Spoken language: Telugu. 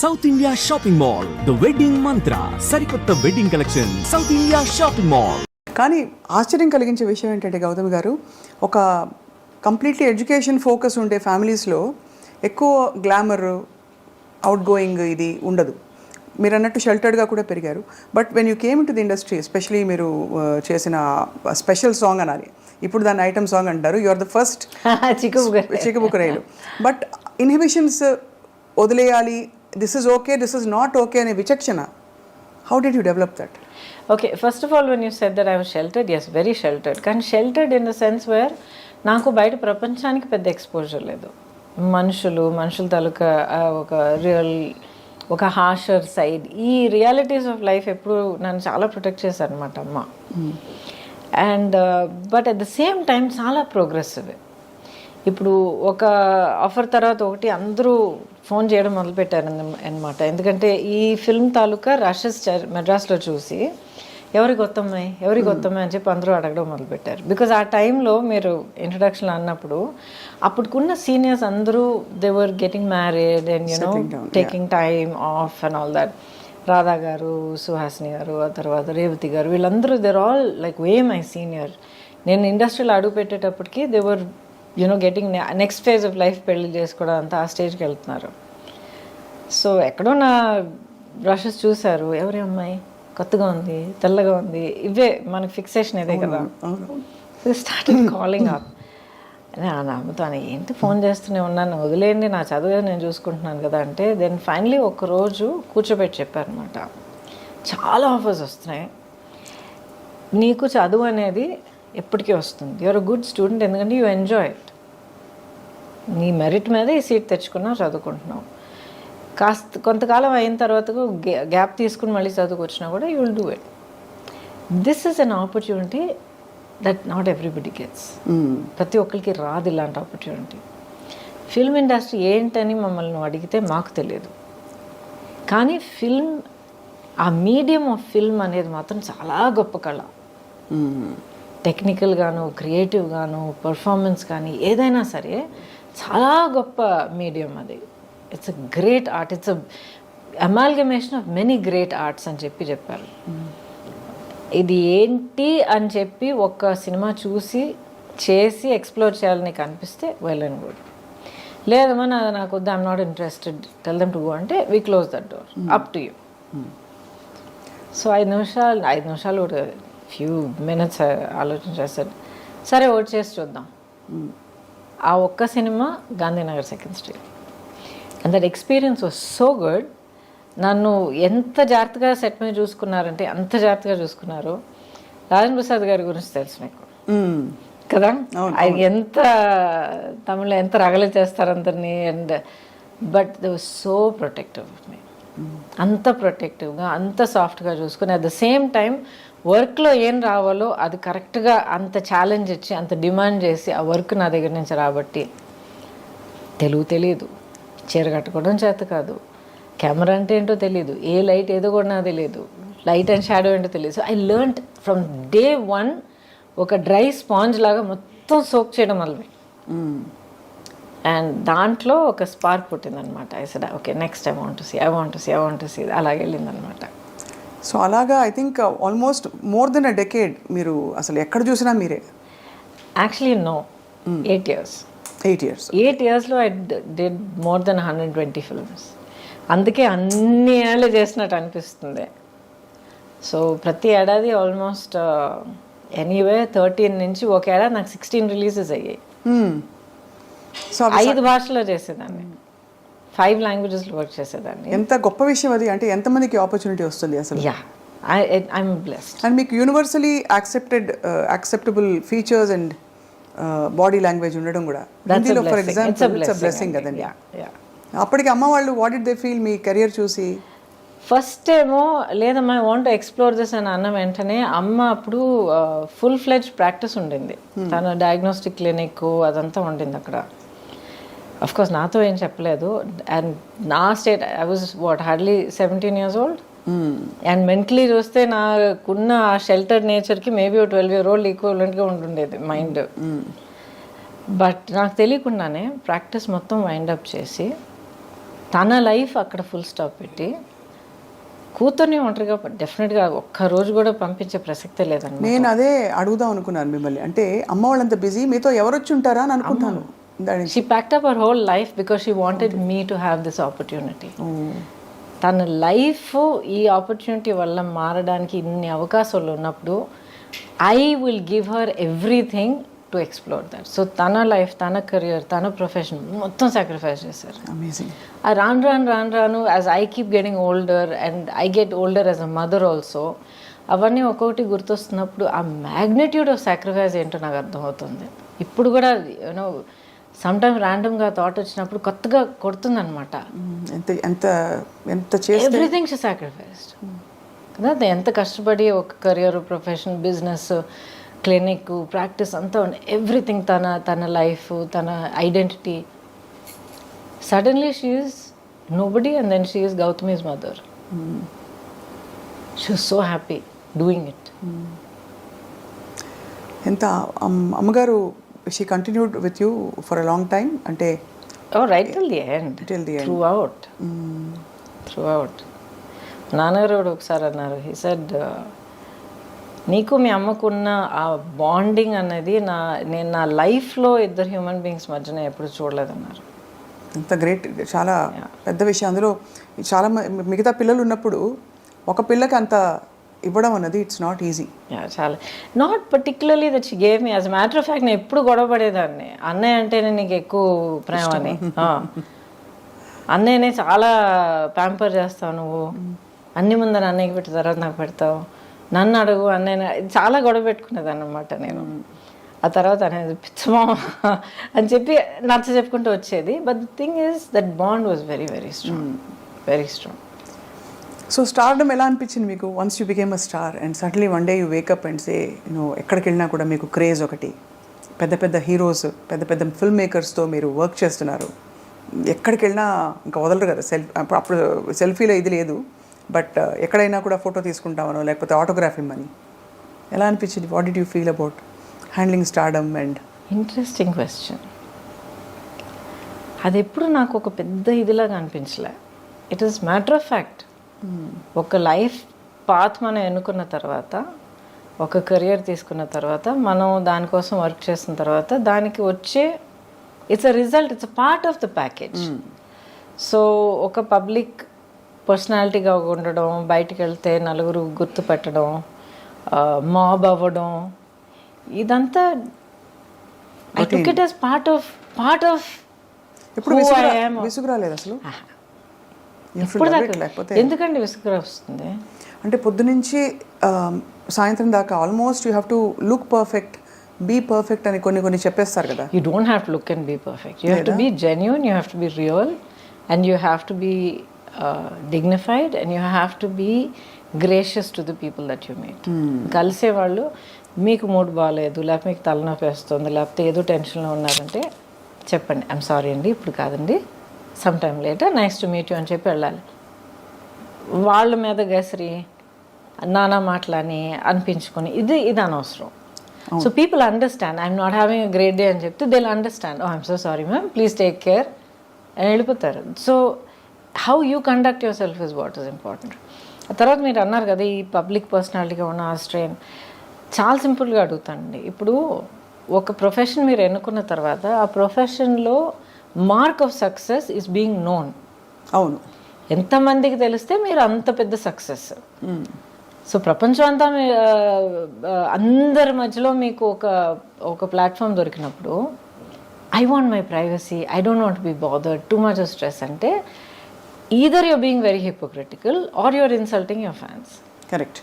South India shopping mall the wedding Mantra సరికొత్త wedding collection South India shopping mall కానీ ఆశ్చర్యం కలిగించే విషయం ఏంటంటే గౌతమ్ గారు ఒక కంప్లీట్లీ ఎడ్యుకేషన్ ఫోకస్ ఉండే ఫ్యామిలీస్లో ఎక్కువ గ్లామర్ అవుట్ గోయింగ్ ఇది ఉండదు. మీరు అన్నట్టు షెల్టర్డ్గా కూడా పెరిగారు. But when you came to the industry especially మీరు uh, చేసిన స్పెషల్ సాంగ్ అనాలి. ఇప్పుడు దాన్ని ఐటమ్ సాంగ్ అంటారు. యు ఆర్ ద ఫస్ట్ చిక్కుబుగ్గ చిక్కబుక్కరైలు బట్ ఇన్హిబిషన్స్ వదిలేయాలి this is okay this is not okay అనే విచక్షణ. How did you develop that okay first of all when you said that I was sheltered yes very sheltered కానీ sheltered in the sense where నాకు బయట ప్రపంచానికి పెద్ద ఎక్స్పోజర్ లేదు. మనుషులు మనుషుల తాలూకా ఒక రియల్ ఒక హాషర్ సైడ్ ఈ రియాలిటీస్ ఆఫ్ లైఫ్ ఎప్పుడు నన్ను చాలా ప్రొటెక్ట్ చేశారు అనమాట అమ్మ and but at the same time చాలా ప్రోగ్రెసివ్ ఇప్పుడు ఒక ఆఫర్ తర్వాత ఒకటి అందరూ ఫోన్ చేయడం మొదలుపెట్టారు అనమాట ఎందుకంటే ఈ ఫిల్మ్ తాలూకా రషెస్ మెడ్రాస్లో చూసి ఎవరి కొత్తమ్మాయి ఎవరి కొత్తమ్మాయి అని చెప్పి అందరూ అడగడం మొదలుపెట్టారు. బికాజ్ ఆ టైంలో మీరు ఇంట్రడక్షన్ అన్నప్పుడు అప్పుడుకున్న సీనియర్స్ అందరూ they were getting married and you know taking time off and all that Radha గారు సుహాసిని గారు ఆ తర్వాత రేవతి గారు వీళ్ళందరూ they're all like way my senior నేను ఇండస్ట్రీలో అడుగు పెట్టేటప్పటికి they were you know getting next phase of life పెళ్ళి చేసుకోవడం అంతా ఆ స్టేజ్కి వెళ్తున్నారు. సో ఎక్కడో నా బ్రషెస్ చూశారు. ఎవరి అమ్మాయి? కొత్తగా ఉంది తెల్లగా ఉంది. ఇవే మనకి ఫిక్సేషన్ ఇదే కదా. స్టార్టింగ్ కాలింగ్ అప్ నమ్ముతాను ఏంటి ఫోన్ చేస్తూనే ఉన్నాను వదిలేయండి నా చదువు నేను చూసుకుంటున్నాను కదా అంటే దెన్ ఫైనలీ ఒక రోజు కూర్చోబెట్టి చెప్పారనమాట చాలా ఆఫర్స్ వస్తున్నాయి. నీకు చదువు అనేది ఎప్పటికీ వస్తుంది. యువర్ గుడ్ స్టూడెంట్ ఎందుకంటే యూ ఎంజాయ్ ఇట్ నీ మెరిట్ మీద ఈ సీట్ తెచ్చుకున్నావు చదువుకుంటున్నావు. కాస్త కొంతకాలం అయిన తర్వాత గ్యాప్ తీసుకుని మళ్ళీ చదువుకొచ్చినా కూడా you will do it this is an opportunity that not everybody gets ప్రతి ఒక్కరికి రాదు ఇలాంటి ఆపర్చునిటీ ఫిల్మ్ ఇండస్ట్రీ ఏంటని మమ్మల్ని అడిగితే మాకు తెలియదు. కానీ ఫిల్మ్ ఆ మీడియం ఆఫ్ ఫిల్మ్ అనేది మాత్రం చాలా గొప్ప కళ. టెక్నికల్గాను క్రియేటివ్గాను పర్ఫార్మెన్స్ కానీ ఏదైనా సరే చాలా గొప్ప మీడియం అది. It's a great art it's a amalgamation of many great arts అని చెప్పి చెప్పారు. ఇది ఏంటి అని చెప్పి ఒక సినిమా చూసి చేసి ఎక్స్ప్లోర్ చేయాలని నీకు అనిపిస్తే వెల్ అండ్ గుడ్ లేదమ్మా నా నాకు వద్దు I'm not interested tell them to go అంటే we close that door up to you so ఐదు నిమిషాలు ఐదు నిమిషాలు కూడా ఫ్యూ మినిట్స్ ఆలోచన చేస్తాడు సరే ఓట్ చేసి చూద్దాం. ఆ ఒక్క cinema Gandhinagar second street. And that experience was so good నన్ను ఎంత జాగ్రత్తగా సెట్ మీద చూసుకున్నారంటే అంత జాగ్రత్తగా చూసుకున్నారు రాజన్ ప్రసాద్ గారి గురించి తెలుసు మీకు. కదా? ఆయన ఎంత తమిళ ఎంత రగలు చేస్తారు అందరినీ and but the was so protective మీ అంత ప్రొటెక్టివ్గా అంత సాఫ్ట్గా చూసుకుని అట్ ద సేమ్ టైం వర్క్లో ఏం రావాలో అది కరెక్ట్గా అంత ఛాలెంజ్ ఇచ్చి అంత డిమాండ్ చేసి ఆ వర్క్ నా దగ్గర నుంచి రాబట్టి తెలుగు తెలియదు చీర కట్టుకోవడం చేత కాదు. కెమెరా అంటే ఏంటో తెలియదు ఏ లైట్ ఏదో కూడా నాకు తెలియదు లైట్ అండ్ షాడో ఏంటో తెలియదు so I learn from day one ఒక డ్రై స్పాంజ్ లాగా మొత్తం సోక్ చేయడం మొదలు అండ్ దాంట్లో ఒక spark పుట్టిందనమాట. I said okay next I want see I want see I want see అలాగే వెళ్ళిందనమాట సో అలాగా I think almost more than a decade మీరు అసలు ఎక్కడ చూసినా మీరే. Actually no eight years eight years eight ఇయర్స్లో I did more than hundred twenty films అందుకే అన్ని ఏళ్ళు చేసినట్టు అనిపిస్తుంది. సో ప్రతి ఏడాది ఆల్మోస్ట్ ఎనీవే థర్టీన్ నుంచి ఒక ఏడాది నాకు సిక్స్టీన్ రిలీజెస్ అయ్యాయి. సో ఐదు భాషలో చేసేదాన్ని. ఫైవ్ లాంగ్వేజెస్లో వర్క్ చేసేదాన్ని. ఎంత గొప్ప విషయం అది. అంటే ఎంతమందికి ఆపర్చునిటీ వస్తుంది అసలు? Yeah I I'm blessed and మీకు universally accepted acceptable features and body language ఉండడం కూడా. హిందీలో ఫర్ ఎగ్జాంపుల్ ఇట్స్ బ్లెస్సింగ్ కదండి. అప్పటికి అమ్మ వాళ్ళు వాట్ ఇట్ దే ఫీల్ మీ కెరియర్ చూసి? ఫస్ట్ ఏమో లేదమ్మా ఐ వాంట్ ఎక్స్ప్లోర్ దిస్ అని అన్న వెంటనే అమ్మ అప్పుడు ఫుల్ ఫ్లెడ్జ్ ప్రాక్టీస్ ఉండింది. తన డయాగ్నోస్టిక్ క్లినిక్ అదంతా ఉండింది అక్కడ. అఫ్ కోర్స్ నాతో ఏం చెప్పలేదు. అండ్ నా state I was what hardly seventeen years old and mentally చూస్తే నాకున్న ఆ షెల్టర్ నేచర్కి మేబీ ఒక ట్వెల్వ్ ఇయర్ ఓల్డ్ ఈక్వలెంట్గా ఉంటుండేది మైండ్ బట్ నాకు తెలియకుండానే ప్రాక్టీస్ మొత్తం వైండ్ అప్ చేసి తన లైఫ్ అక్కడ ఫుల్ స్టాప్ పెట్టి కూతుర్ని ఒంటరిగా డెఫినెట్గా ఒక్క రోజు కూడా పంపించే ప్రసక్తే లేదన్నమాట. నేను అదే అడుగుదాం అనుకున్నాను మిమ్మల్ని. అంటే అమ్మ వాళ్ళంత బిజీ మీతో ఎవరు వచ్చి ఉంటారా అని అనుకుంటాను. She packed up our whole life because she wanted me to have this opportunity తన లైఫ్ ఈ ఆపర్చునిటీ వల్ల మారడానికి ఇన్ని అవకాశాలు ఉన్నప్పుడు I will give her everything to explore that so తన లైఫ్ తన కెరియర్ తన ప్రొఫెషన్ మొత్తం సాక్రిఫైస్ చేశారు. ఆ రాను రాను రాను రాను as I keep getting older and I get older as a mother also అవన్నీ ఒక్కొక్కటి గుర్తొస్తున్నప్పుడు ఆ మ్యాగ్నిట్యూడ్ ఆఫ్ సాక్రిఫైస్ ఏంటో నాకు అర్థమవుతుంది. ఇప్పుడు కూడా యూనో సమ్ టైమ్ ర్యాండమ్గా థాట్ వచ్చినప్పుడు కొత్తగా కొడుతుందన్నమాట. ఎంత ఎంత ఎంత చేస్తే ఎవ్రీథింగ్ షీ సాక్రిఫైస్డ్ కదా ఎంత కష్టపడి ఒక career profession business clinic practice అంతా ఎవ్రీథింగ్ తన తన లైఫ్ తన identity suddenly she's nobody and then she's Gautami's mother she so happy doing it ఎంత అమ్- అమ్మగారు she continued with you for a long time అంటే ఓ right till the end Till the end. Throughout throughout నాన్నగారు కూడా ఒకసారి అన్నారు. హీ సెడ్ నీకు మీ అమ్మకున్న ఆ బాండింగ్ అనేది నా నేను నా లైఫ్లో ఇద్దరు హ్యూమన్ బీయింగ్స్ మధ్యన ఎప్పుడు చూడలేదన్నారు. ఎంత గ్రేట్ చాలా పెద్ద విషయం. అందులో చాలా మిగతా పిల్లలు ఉన్నప్పుడు ఒక పిల్లకి అంత ఇవ్వడం అన్నది ఇట్స్ నాట్ ఈజీ చాలా. Not particularly that she gave me as matter of fact నేను ఎప్పుడు గొడవ పడేదాన్ని. అన్నయ్య అంటేనే నీకు ఎక్కువ ప్రేమ అని. అన్నయ్యనే చాలా ప్యాంపర్ చేస్తావు నువ్వు. అన్ని ముందర అన్నయ్యకి పెట్టిన తర్వాత నాకు పెడతావు. నన్ను అడుగు అన్నయ్య చాలా గొడవ పెట్టుకునేదాన్ని అనమాట నేను ఆ తర్వాత అనేది పిచ్చమా అని చెప్పి నచ్చ చెప్పుకుంటూ వచ్చేది. But the thing is that bond was very very strong very strong so stardom ఎలా అనిపించింది మీకు? Once you became a star and suddenly one day you wake up and say no ఎక్కడికి వెళ్ళినా కూడా మీకు క్రేజ్ ఒకటి. పెద్ద పెద్ద హీరోస్ పెద్ద పెద్ద ఫిల్మ్ మేకర్స్తో మీరు వర్క్ చేస్తున్నారు. ఎక్కడికి వెళ్ళినా ఇంకా వదలరు కదా. సెల్ఫ్ అప్పుడు సెల్ఫీలో ఇది లేదు. బట్ uh, ఎక్కడైనా కూడా ఫోటో తీసుకుంటామనో లేకపోతే ఆటోగ్రాఫ్ ఇమ్మని. ఎలా అనిపించింది? What did you feel about handling stardom and interesting question అది ఎప్పుడు నాకు ఒక పెద్ద ఇదిలాగా అనిపించలే. It is matter of fact ఒక లైఫ్ పాత్ మనం ఎన్నుకున్న తర్వాత ఒక కెరియర్ తీసుకున్న తర్వాత మనం దానికోసం వర్క్ చేసిన తర్వాత దానికి వచ్చే it's a result it's a part of the package so ఒక పబ్లిక్ పర్సనాలిటీగా ఉండడం బయటికి వెళ్తే నలుగురు గుర్తుపెట్టడం మాబ్ అవ్వడం ఇదంతా I took it part of part of ఇప్పుడు విసుగు రాలేదు అసలు? ఎందుకండి వస్తుంది? అంటే పొద్దునుంచి సాయంత్రం దాకా almost you have to look perfect be perfect అని కొన్ని కొన్ని చెప్పేస్తారు కదా. You don't have to look and be perfect you have to be genuine you have to be real and you have to be dignified and you have to be gracious to the people that you meet కలిసే వాళ్ళు మీకు మూడ్ బాగాలేదు లేకపోతే మీకు తలనొప్పి వస్తుంది లేకపోతే ఏదో టెన్షన్లో ఉన్నారంటే చెప్పండి. ఐమ్ సారీ అండి ఇప్పుడు కాదండి. Some time later nice to meet you అని చెప్పి వెళ్ళాలి. వాళ్ళ మీద గసరి నానా మాటలని అనిపించుకొని ఇది ఇది అనవసరం. So people understand I'm not having a great day అని చెప్తే they understand oh I'm so sorry ma'am please take care అని వెళ్ళిపోతారు. So how you conduct your self is what is important ఆ తర్వాత మీరు అన్నారు కదా ఈ పబ్లిక్ పర్సనాలిటీగా ఉన్న ఆ స్ట్రెయిన్ చాలా సింపుల్గా అడుగుతానండి. ఇప్పుడు ఒక ప్రొఫెషన్ మీరు ఎన్నుకున్న తర్వాత ఆ ప్రొఫెషన్లో mark of success is being known అవును. ఎంతమందికి తెలిస్తే మీరు అంత పెద్ద సక్సెస్ సో ప్రపంచం అంతా అందరి మధ్యలో మీకు ఒక ఒక ప్లాట్ఫామ్ దొరికినప్పుడు I want my privacy I don't want be bother too much stress అంటే either you're being very hypocritical or you're insulting your fans correct